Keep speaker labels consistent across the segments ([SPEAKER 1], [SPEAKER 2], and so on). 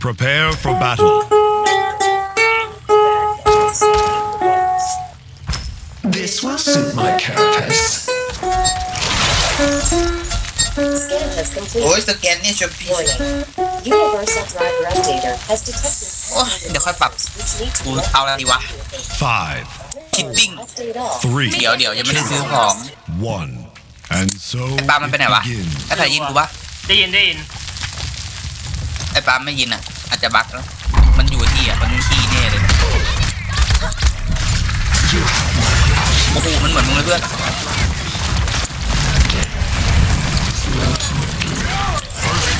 [SPEAKER 1] Prepare for battle.
[SPEAKER 2] This will suit my carapace.
[SPEAKER 3] Scan has
[SPEAKER 4] โอ้ย
[SPEAKER 3] completed.
[SPEAKER 4] สแกนเนี่ยชมพี่
[SPEAKER 3] Warning. Universal driver updater has detected
[SPEAKER 4] โอ้ยเดี๋ยวค่อยปรับ
[SPEAKER 3] which need to
[SPEAKER 4] กู
[SPEAKER 3] be
[SPEAKER 4] เอาอะไรดีวะ
[SPEAKER 1] Five,
[SPEAKER 4] Cheating.
[SPEAKER 3] Update all.
[SPEAKER 1] three,
[SPEAKER 4] เดี๋ยวเดี๋ยวยังไม่ได้ซื้อของ
[SPEAKER 1] one. And so
[SPEAKER 4] ไอ้ปาล์มมันไปไหนวะ
[SPEAKER 1] it begins.
[SPEAKER 4] ไอ้ถ่ายยินกูปะ
[SPEAKER 5] ได้ยินได้ยิน
[SPEAKER 4] ไอ้ปาล์มไม่ยินอะ อาจจะบั๊กแล้ว มันอยู่ที่อะ มันมีขี้แน่เลย โอ้โห มันเหมือนมึงเลยเพื่อน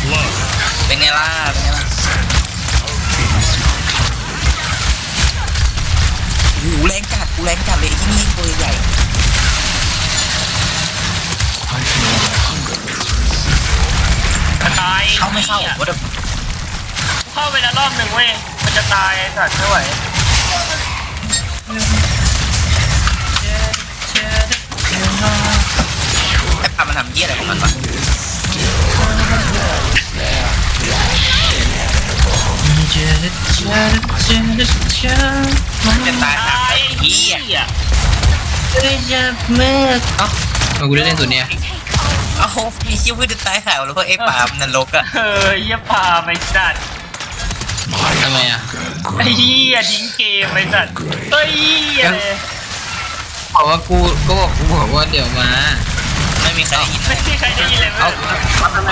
[SPEAKER 1] Blood.
[SPEAKER 4] เป็นไงล่ะ เป็นไงล่ะโอ้โหแรงจัด กูแรงจัดเลยไอ้ที่นี่ตัวใหญ่
[SPEAKER 2] I feel my hunger return.
[SPEAKER 5] จะตาย
[SPEAKER 4] เข้าไม่เข้า
[SPEAKER 5] หี้ย
[SPEAKER 4] วะเดี๋ยว
[SPEAKER 5] เข้าไปแล้วรอบหนึ่งเว้ย มันจะตายไอ้สัตว์ไม่ไหว
[SPEAKER 4] ไอ้ปาล์มมันทำเยี่ยอะไรของมันวะมันจะตายหา
[SPEAKER 5] ตาย
[SPEAKER 4] ไอ้
[SPEAKER 5] ไอ้
[SPEAKER 4] เหี้
[SPEAKER 5] เหี้
[SPEAKER 4] ย
[SPEAKER 5] ย
[SPEAKER 6] เอากูได้เล่นตัวเนี้ย
[SPEAKER 4] เอ้ามีชิวจะตายหาวแล้วเพราะไอ้ปาล์มนรกอะ
[SPEAKER 5] เออเหี้ยพาไปสัตว์
[SPEAKER 2] My
[SPEAKER 6] ทำไมอะ
[SPEAKER 5] ไอ้เหี้ยทิ้งเกมไปสัตว์เฮ้ยเหี้ยเลย
[SPEAKER 6] บอกว่ากูก็บอกกูบอกว่าเดี๋ยวมา
[SPEAKER 4] ไม่มีใครได้ยิน
[SPEAKER 5] ไม่มีใครได้ยินเลย
[SPEAKER 6] เอา
[SPEAKER 5] เว้ย
[SPEAKER 6] เอาทำไม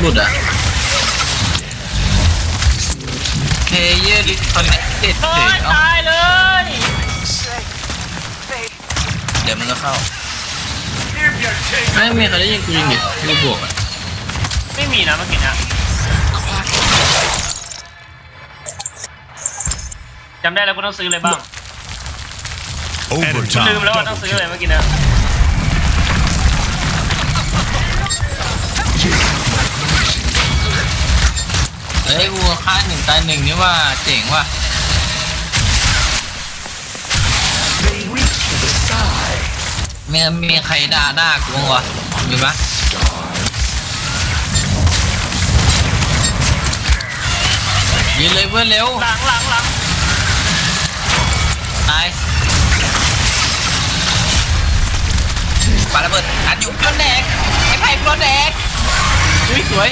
[SPEAKER 6] หลุดอะเพย์เยอร์ดิคอนเนคเต็ด
[SPEAKER 5] เฮ้
[SPEAKER 6] เลย
[SPEAKER 5] ย
[SPEAKER 6] เอา
[SPEAKER 5] ตายเลย
[SPEAKER 4] เดี๋ ยวมึงก็เข้า
[SPEAKER 6] ไม่มีใครได้ยินกูยิงดิกูบวกอะ
[SPEAKER 5] ไม่มีนะเมื่อกี้นะจำได้แล้วกูต้องซื้อเลยบ้าง
[SPEAKER 1] Overtime.
[SPEAKER 5] ลืมแล้วว่าต้องซื้ออะไรเมื่อกี้นะ
[SPEAKER 6] เฮ้ยกูฆ่าหนึ่งตายหนึ่งนี่ว่าเจ๋งว่ะ มีมีใครด่าด่ากูบ้างวะมีปะ
[SPEAKER 2] Stars.
[SPEAKER 6] ยืนเลยเพื่อนเร็ว
[SPEAKER 5] หลังหลังหลัง
[SPEAKER 6] ตาย
[SPEAKER 4] ปาระเบิดอัดอยู่
[SPEAKER 6] โดนแดกไอ้ไผ่โดนแดกอุ้ยสวย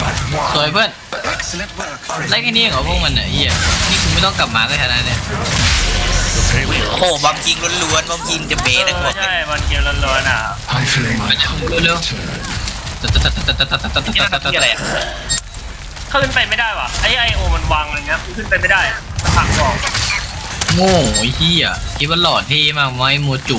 [SPEAKER 2] But one.
[SPEAKER 6] สวยเพื่อน
[SPEAKER 2] Excellent work, friend.
[SPEAKER 6] ไล่แค่นี้เหรอพวกมันเนี่ยเฮียนี่กูไม่ต้องกลับมาก็ชนะเนี่ย
[SPEAKER 1] The payload.
[SPEAKER 4] โอ้โหบอมยิงล้วนๆบอมยิงจะเบสนะกู
[SPEAKER 5] เอ
[SPEAKER 4] บอกเล
[SPEAKER 5] อใช่
[SPEAKER 4] ย
[SPEAKER 5] บอลเกมร้อนๆอะ
[SPEAKER 2] I feel my hunger
[SPEAKER 6] Hello.
[SPEAKER 2] return.
[SPEAKER 4] นี่มันที่อะไรอะ
[SPEAKER 5] ขึ้นไปไม่ได้ว่ะไอไอโอมันวางอะไรเงี้ยขึ้นไปไม่ได้อะมันผลักบอก
[SPEAKER 6] โง่ไอ้เฮียคิดว่าหล่อเท่มากไหมโมจุ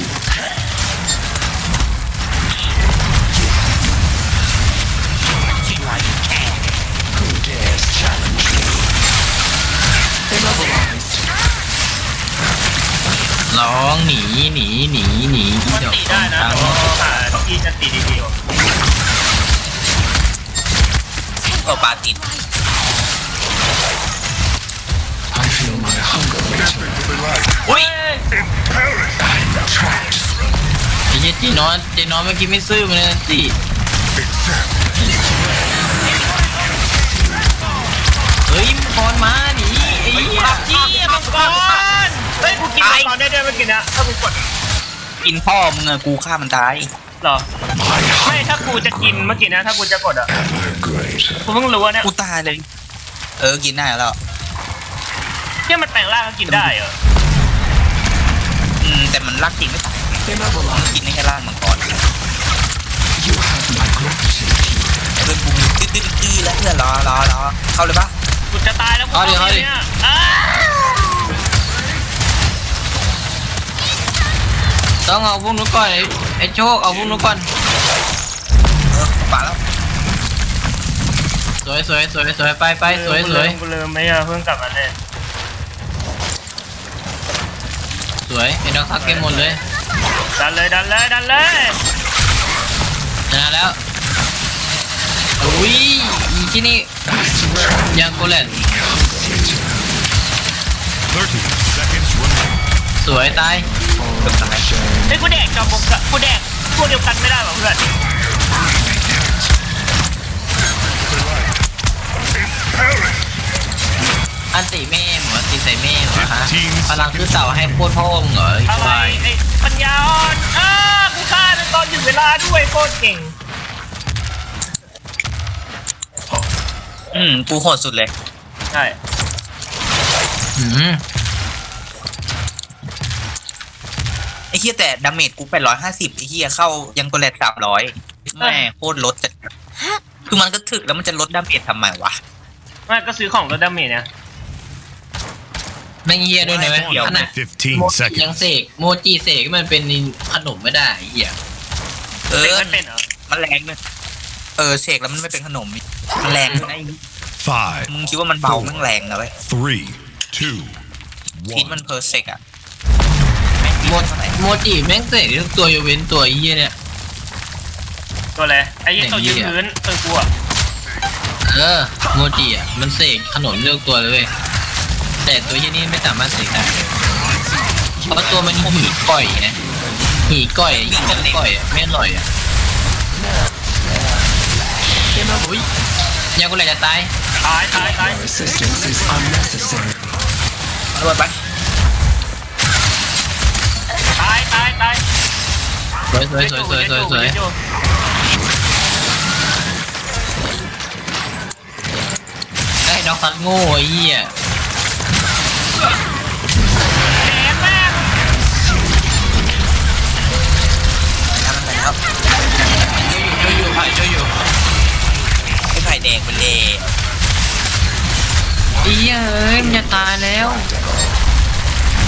[SPEAKER 6] องหนีหนีหนีหนี
[SPEAKER 5] มัน
[SPEAKER 6] เดี๋ยว
[SPEAKER 5] ตีได้นะ
[SPEAKER 6] ทาง
[SPEAKER 5] แต่ว่าหาที่จะตีดีๆว่ะ
[SPEAKER 4] ก็ปาติด
[SPEAKER 2] I feel my hunger return.
[SPEAKER 4] อุ้ย
[SPEAKER 2] I'm trapped.
[SPEAKER 6] ไอ้เหี้ยเจนอนเจนอนเมื่อกี้ไม่ซื่อมันเลยสิเฮ้ยมังกรมาหนีไอ้เหี้ย
[SPEAKER 5] จี้มังกรเฮ้ย กินมังกรได้ด้วยเมื่อกี้นะถ้ากูกด
[SPEAKER 4] กินพ่อมึงอะกูฆ่ามันตาย
[SPEAKER 5] หรอไม่ถ้ากูจะกินเมื่อกี้นะถ้ากูจะกดอะกูเพิ่งรู้ว่าเนี่ย
[SPEAKER 4] กูตายเลย เออกินได้แล้ว
[SPEAKER 5] เนี่ยมันแปลงร่างก็กินได้เหรอ
[SPEAKER 4] อืมแต่มันรักจริงไม่ตายกินได้แค่ร่างมังกรไอ้เพื่อนกูมีตื้อตื้อแล้วเพื่อนรอรอรอเข้าเลยปะ
[SPEAKER 5] กูจะตายแล้วกูเข้าเนี่ยอ้า
[SPEAKER 6] ต้องเอาพวกนู้นก่อนไอ้ไอ้โชคเอาพวกนู้นก่อน
[SPEAKER 4] เออปาแล้ว
[SPEAKER 6] สวยสวยสวยสวยไปไปสวยสวย
[SPEAKER 5] กูลืมไม่อะเพิ่งกลับมาเลย
[SPEAKER 6] สวยไอ้น้องทักเกมหมดเลย
[SPEAKER 5] ดันเลยดันเลยดันเลย
[SPEAKER 6] ชนะแล้วอุ้ยอีที่นี่
[SPEAKER 2] That's right.
[SPEAKER 6] ยังโกแลน
[SPEAKER 1] 30 seconds remaining.
[SPEAKER 6] วยตาย
[SPEAKER 5] ไอ้ยกูแดกจอมบุกอะกูแดกพวกเดียวกันไม่ได้หรอเพื่อน
[SPEAKER 6] อันติเม่เหรอติใส่เม่เหรอฮะ
[SPEAKER 1] 15
[SPEAKER 6] พลังคือเสาให้โคตรพ่อมึงเหรอไอ้
[SPEAKER 5] อะไร
[SPEAKER 6] ควาย
[SPEAKER 5] ไอ้ปัญญาอ่อนอ้ากูฆ่าในตอนหยุดเวลาด้วยโคตรเก่ง
[SPEAKER 4] อืมกูโหดสุดเลย
[SPEAKER 5] ใช่
[SPEAKER 6] อืม
[SPEAKER 4] ไอ้เฮียแต่ดาเมจกูแปดร้อยห้าสิบไอ้เฮียเข้ายังตัวแรกสามร้อยแม่โคตรลดจัดคือมันก็ถึกแล้วมันจะลดดาเมจทำไมวะ
[SPEAKER 5] ไม่ก็ซื้อของรถดาเมจเนี่ย
[SPEAKER 6] แม่งเฮียด้วยนะเว้ย
[SPEAKER 4] เดี๋ยว
[SPEAKER 6] ขนาด
[SPEAKER 1] 15
[SPEAKER 6] โมจิยัง
[SPEAKER 1] seconds.
[SPEAKER 6] เสกโมจิเสกมันเป็นขนมไม่ได้ไอ้เฮีย
[SPEAKER 4] เอ
[SPEAKER 5] เด็ก
[SPEAKER 4] อ
[SPEAKER 5] ไม่เป็นเหรอ
[SPEAKER 4] มันแรงด้วยเออเสกแล้วมันไม่เป็นขนมนี่มันแรงด้วยนะไอ้
[SPEAKER 1] Five,
[SPEAKER 4] มึงคิดว่ามันเบามันแรงนะเว้ย
[SPEAKER 1] three, two,
[SPEAKER 4] คิด
[SPEAKER 1] one.
[SPEAKER 4] มันเพอร์เซกอะ
[SPEAKER 6] โมโมจิแม่งเสกทุกตัวยกเว้นตัวไอ้เฮียเนี่ย
[SPEAKER 5] ตัวอะไรไอ้ยี่ตัวยืนพื้นเออกูอะ
[SPEAKER 6] เออโมจิอะมันเสกขนมเลือกตัวเลยเว้ยแต่ตัวเฮียนี่ไม่สามารถเสกได้เพราะตัวมันหีก่อยไงหีก่อยหีก่อยอะไม่อร่อยอะอุ้ยยากุเลยจะตาย
[SPEAKER 5] ตายตายตาย
[SPEAKER 2] Your assistance is unnecessary.
[SPEAKER 4] ระเบิดไป
[SPEAKER 5] ตายตาย
[SPEAKER 6] สวยสวยสวยสวยสวยสวยไอ้ดอกซัดโง่ไอ้เหี้ย
[SPEAKER 5] แดกแม่ง
[SPEAKER 4] น้ำมันไปแล้ว
[SPEAKER 6] ช่วยอยู่ช่วยอยู่ไผ่ช่วยอยู่
[SPEAKER 4] ไอ้ไผ่แดงไปเลย
[SPEAKER 6] ไอ้เหี้ยเอ้ยมันจะตายแล้ว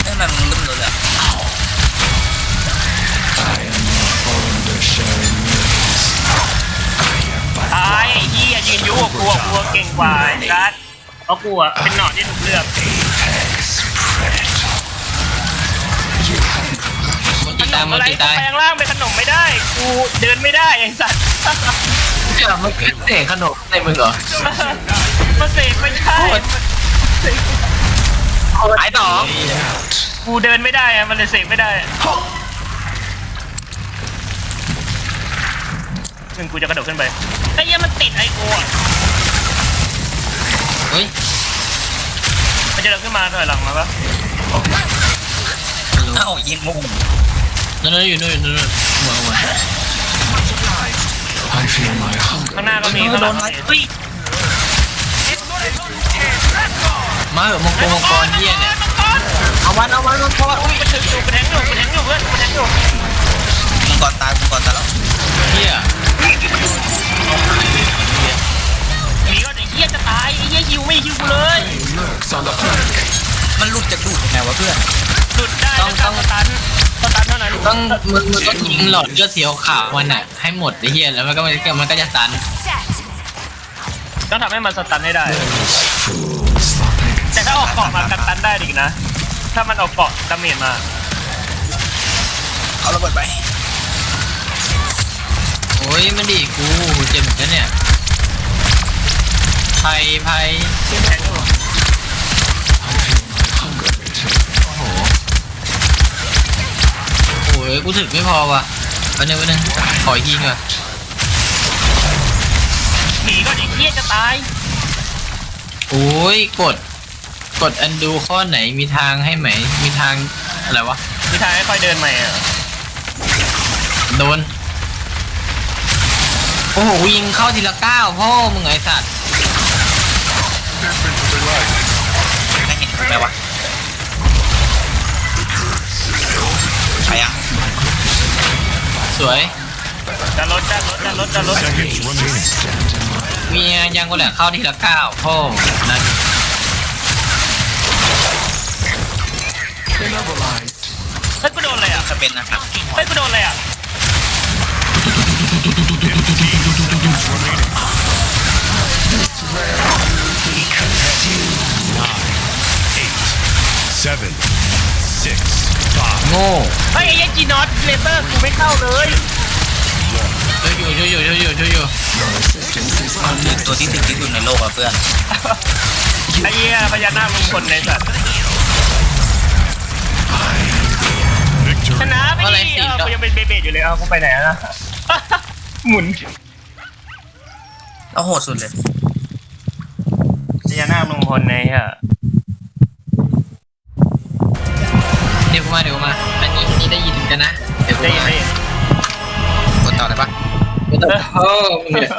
[SPEAKER 4] เอ้ยมันมึงลืมเลยอะ
[SPEAKER 5] ตายไอ้เหี้ยยืนยุกับกูอะกูอะเก่งกว่าไอ้กัสเพราะกูอะเป็นหนอนที่ถูกเลือก
[SPEAKER 2] Apex predator. You have
[SPEAKER 6] โมจิตายโม
[SPEAKER 5] อะไร
[SPEAKER 6] จิ
[SPEAKER 5] กู
[SPEAKER 6] ตาย
[SPEAKER 5] แปลงร่างเป็นขนมไม่ได้ กูเดินไม่ได้ไอ้สัตว์
[SPEAKER 6] เดี๋ยวมันเสกขนมในมึงเหรอ
[SPEAKER 5] มาเสกไม่ใช่
[SPEAKER 6] หายต่อ
[SPEAKER 2] out.
[SPEAKER 5] กูเดินไม่ได้อะมันเลยเสกไม่ได้ หนึ่งกูจะกระโดดขึ้นไปไอ้เหี้ยมันติดไอโออะ
[SPEAKER 6] เฮ้ย
[SPEAKER 5] มันจะเดินขึ้นมาถอยหลังมาปะ
[SPEAKER 4] เอ้ายิงมุง
[SPEAKER 6] นั่นๆอยู่นู่นอยู่นู่นหัวหัว
[SPEAKER 2] I feel my hunger.
[SPEAKER 5] ข้างหน้าก็มี
[SPEAKER 4] เออ
[SPEAKER 5] ข้างห
[SPEAKER 4] โด
[SPEAKER 5] ลัง
[SPEAKER 4] น
[SPEAKER 5] ก็
[SPEAKER 4] ไหม
[SPEAKER 5] มี
[SPEAKER 4] เฮ้ย
[SPEAKER 6] มาเหอะมังกรมังกรเหี้ยเนี่ย
[SPEAKER 5] มังกร
[SPEAKER 6] เอาวันเอาวันมังกรอุ้ย
[SPEAKER 5] กูถึงอยู่กูแทงอยู่กูแทงอยู่เพื่อนกูแทงอยู่
[SPEAKER 4] มังกรตายมังกรตายแล้ว
[SPEAKER 6] เหี้ย
[SPEAKER 5] หนีก่อนไอ้เหี้ยจะตายไอ้เหี้ยฮิวไม่ฮิวกูเลย
[SPEAKER 4] มันหลุดจากดูดยังไงวะเพื่อน
[SPEAKER 5] หลุดได้ต้องต้อง ตันสตันเท่านั้น
[SPEAKER 6] ต้องมึงมึงต้องยิงหลอดเลือดสีขาวๆมันอะให้หมดไอ้เหี้ยแล้วมันก็มันก็มันก็จะตัน
[SPEAKER 5] ต้องทำให้มันสตันให้ได้ แต่ถ้าออกเกาะมากันตันได้อีกนะ ถ้ามันออกเกาะดาเมจมา
[SPEAKER 4] เอาระเบิดไป
[SPEAKER 6] โอ้ยมันดีกูเจ็บเหมือนกันเนี่ยไผ่ไผ่
[SPEAKER 5] แทงอยู่
[SPEAKER 2] I feel my hunger return.
[SPEAKER 6] โอ้โหโอ้ยกูถึกไม่พอว่ะวันนึงวันนึงขออีกทีก่อน
[SPEAKER 5] หนีก่อนไอ้เหี้ยจะตาย
[SPEAKER 6] โอ้ยกด กดอันดูข้อไหนมีทางให้ไหม มีทางอะไรวะ
[SPEAKER 5] มีทางให้ค่อยเดินใหม่อะ
[SPEAKER 6] โดน โอ้โหยิงเข้าทีละก้าวพ่อมึงไอสัตว์
[SPEAKER 4] ไม่เห็นกูไหมวะใครอะ
[SPEAKER 6] สวย
[SPEAKER 5] จะลดจะลดจะลดจะลด
[SPEAKER 1] Seconds remaining.
[SPEAKER 6] มียังก็แหละเข้าทีละก้าวพ่อนั่น
[SPEAKER 2] Immobilized.
[SPEAKER 5] เฮ้ยกูโดนอะไรอะ
[SPEAKER 4] จะเป็นนะครับ
[SPEAKER 5] เฮ้ยกูโดนอะไรอะ
[SPEAKER 1] Seven, six, five,
[SPEAKER 6] โง่
[SPEAKER 5] เฮ้ยไอ้เหี้ยจีนอตเลเซอร์กูไม่เข้าเลย
[SPEAKER 6] ช่วยอยู่ช่วยอยู่ช่วยอยู่ช่วยอยู่
[SPEAKER 2] Your assistance is
[SPEAKER 4] ตัวที่ถึงที่สุดในโลกอะเพื่อน
[SPEAKER 5] ไอ้เหี้ยพญานาคลุงคนในสัตว์
[SPEAKER 2] I am
[SPEAKER 5] จอยู่เลยเอากูไปไหนอะหมุน
[SPEAKER 4] เราโหดสุดเลย
[SPEAKER 5] พญานาคลงพลในฮะ
[SPEAKER 6] เดี๋ยวกูมาเดี๋ยวกูมา อันนี้อันนี้ได้ยินกันนะ เดี๋ยวกู
[SPEAKER 5] ได้ยิน
[SPEAKER 6] มา
[SPEAKER 5] ได้ยิน
[SPEAKER 4] กดต่อเลยปะ
[SPEAKER 6] กูต้องโอ้มึงเนี่ย